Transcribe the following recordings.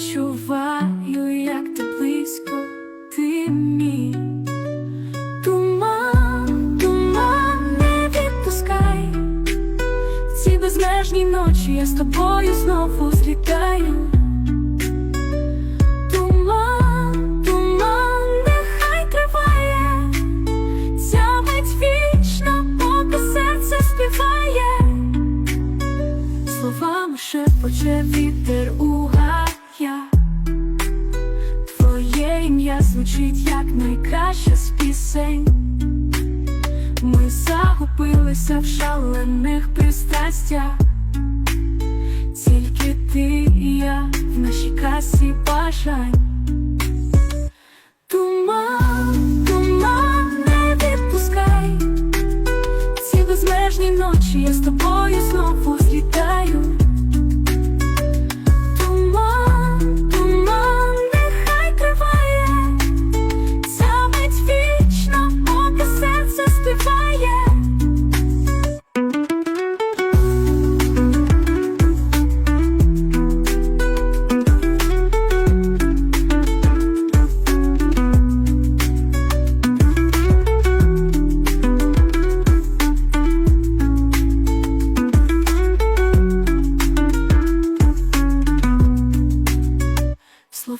відчуваю, як ти близько ти мій. Туман, туман, не відпускай. В ці безмежні ночі я з тобою знову злітаю. Туман, туман, нехай триває, ця мить вічна, поки серце співає, словами шепоче вітер у звучить як найкраще з пісень. Ми загубилися в шалених пристрастях. Тільки ти і я в нашій касі бажань. Туман, туман, не відпускай. Ці безмежні ночі я з тобою знову злітаю.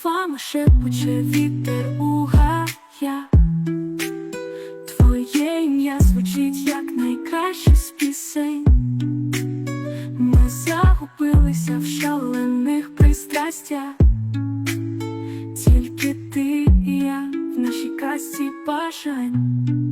Словами шепоче вітер у гаях Твоє ім'я звучить як найкраще з пісень. Ми загубилися в шалених пристрастях. Тільки ти і я в нашій касті бажань.